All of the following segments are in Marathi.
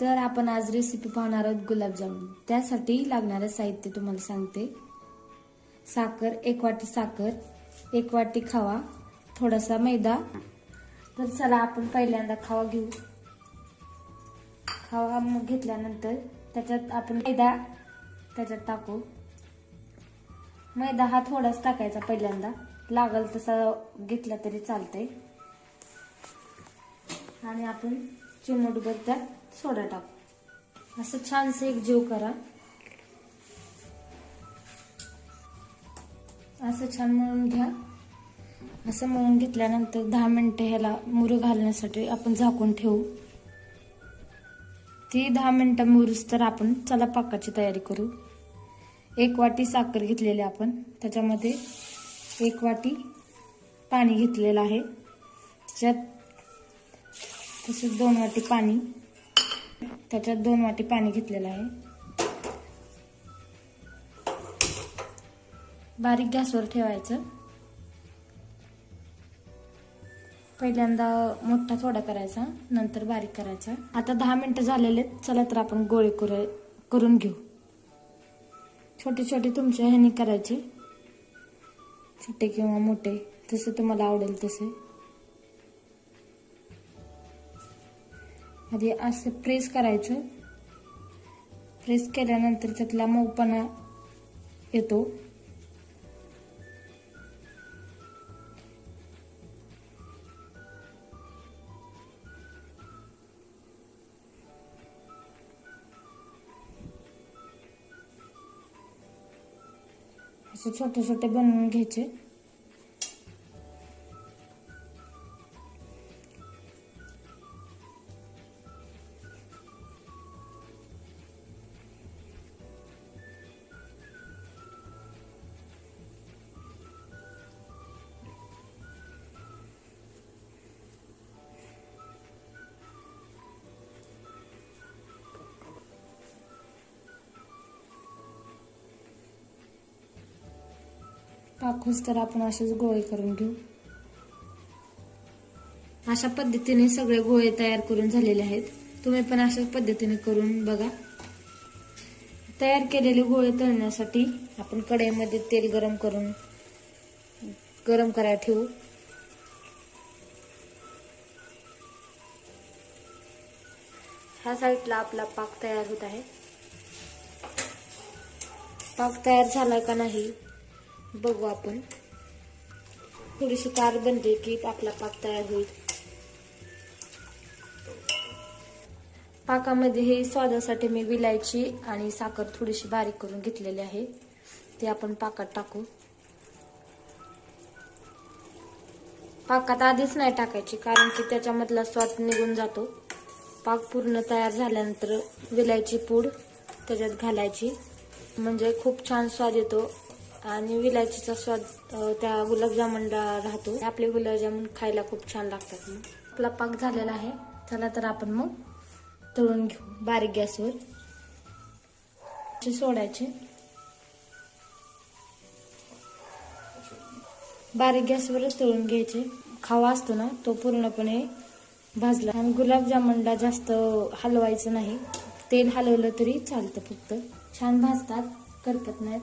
तर आपण आज रेसिपी पाहणार आहोत गुलाबजामुन. त्यासाठी लागणारं साहित्य तुम्हाला सांगते. साखर एक वाटी साखर एक वाटी खावा थोडासा मैदा. तर चला आपण पहिल्यांदा खावा घेऊ. खावा मग घेतल्यानंतर त्याच्यात आपण मैदा त्याच्यात टाकू. मैदा हा थोडाच टाकायचा पहिल्यांदा. लागल तसा घेतला तरी चालतंय. आणि आपण चिमटभर त्यात सोडा टाकू. असं छानसं एक जीव करा. असं छान मळून घ्या. असं मळून घेतल्यानंतर दहा मिनटं ह्याला मुरू घालण्यासाठी आपण झाकून ठेवू. ती दहा मिनटं मुरूस तर आपण चला पाकाची तयारी करू. एक वाटी साखर घेतलेली आपण. त्याच्यामध्ये एक वाटी पाणी घेतलेलं आहे. त्याच्यात तसेच दोन वाटी पाणी. त्याच्यात दोन वाटी पाणी घेतलेलं आहे. बारीक गॅसवर ठेवायचं. पहिल्यांदा मोठा थोडा करायचा नंतर बारीक करायचा. आता दहा मिनिटं झालेले आहेत. चला तर आपण गोळे करू- करून घेऊ. छोटे छोटे तुमच्या ह्याने करायचे. छोटे किंवा मोठे जसे तुम्हाला आवडेल तसे. आधी असं प्रेस करायचं. प्रेस केल्यानंतर त्यातला मऊपणा येतो. असे छोटे छोटे बनवून घ्यायचे. टाकूच तर आपण असेच गोळे करून घेऊ. अशा पद्धतीने सगळे गोळे तयार करून झालेले आहेत. तुम्ही पण अशाच पद्धतीने करून बघा. तयार केलेले गोळे तळण्यासाठी आपण कढईमध्ये तेल गरम करून गरम करायला ठेवू. ह्या साईडला आपला पाक तयार होत आहे. पाक तयार झाला का नाही बघू आपण. थोडीशी कार बनली की आपला पाक तयार होईल. पाकामध्ये हे स्वादासाठी मी विलायची आणि साखर थोडीशी बारीक करून घेतलेली आहे. ते आपण पाकात टाकू. पाकात आधीच नाही टाकायची कारण की त्याच्यामधला स्वाद निघून जातो. पाक पूर्ण तयार झाल्यानंतर विलायची पूड त्याच्यात घालायची. म्हणजे खूप छान स्वाद येतो. आणि विलायचीचा स्वाद त्या गुलाबजामुनला राहतो. आपले गुलाबजामुन खायला खूप छान लागतात मग आपला पाक झालेला आहे. चला तर आपण मग तळून घेऊ बारीक गॅसवर. सोडायचे. बारीक गॅसवरच तळून घ्यायचे. खावा असतो ना तो पूर्णपणे भाजला. आणि गुलाबजामुनला जास्त हलवायचं नाही. तेल हलवलं तरी चालतं फक्त. छान भाजतात करपत नाहीत.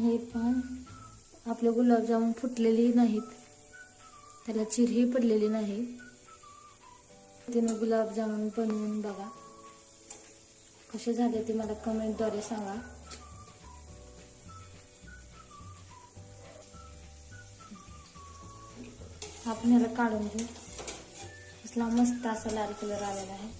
हे पण आपले गुलाबजामुन फुटलेली नाहीत. त्याला चिरही पडलेली नाही. तिने गुलाबजामुन बनवून बघा. कसे झाले ते मला कमेंटद्वारे सांगा. आपण ह्याला काढून घेऊ असला मस्त असा लाल कलर आलेला आहे.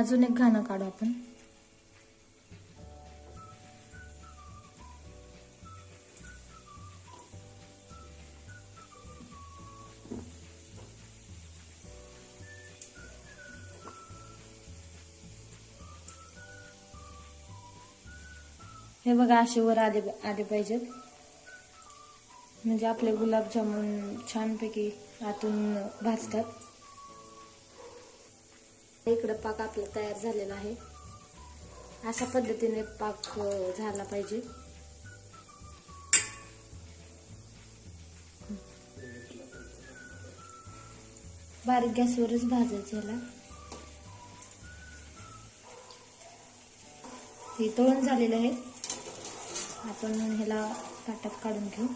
अजून एक घाणं काढू आपण. हे बघा असे वर आले आले पाहिजेत. म्हणजे आपले गुलाबजामुन छानपैकी आतून भाजतात. इकडं पाक आपला तयार झालेला आहे. अशा पद्धतीने पाक झाला पाहिजे. बारीक गॅसवरच भाजायचं याला. हे तळून झालेलं आहे. आपण ह्याला ताटात काढून घेऊ.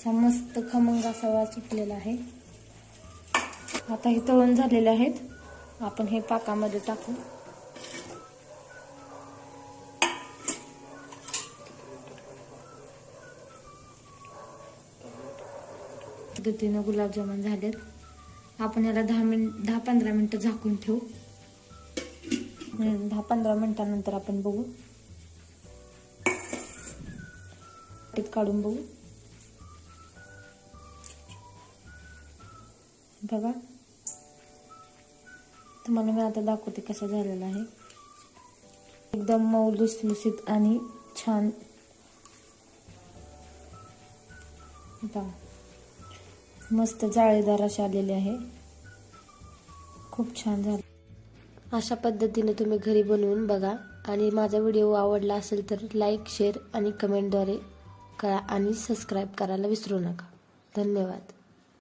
असा मस्त खमंग असा वास सुटलेला आहे. आता हे तळून झालेले आहेत. आपण हे पाकामध्ये टाकू. पद्धतीनं गुलाबजामुन झालेत. आपण याला दहा मिनिट दहा पंधरा मिनटं झाकून ठेवू. दहा पंधरा मिनिटानंतर आपण बघू. काढून बघू. बघा. तुम्हाला मी आता दाखवते कसा झालेला आहे. एकदम मऊ लुसलुसीत आणि छान. बघा. मस्त जाळीदार असे आलेले आहे. खूप छान झालं. अशा पद्धतीने तुम्ही घरी बनवून बघा. आणि माझा व्हिडिओ आवडला असेल तर लाईक शेअर आणि कमेंटद्वारे करा आणि सबस्क्राईब करायला विसरू नका. धन्यवाद.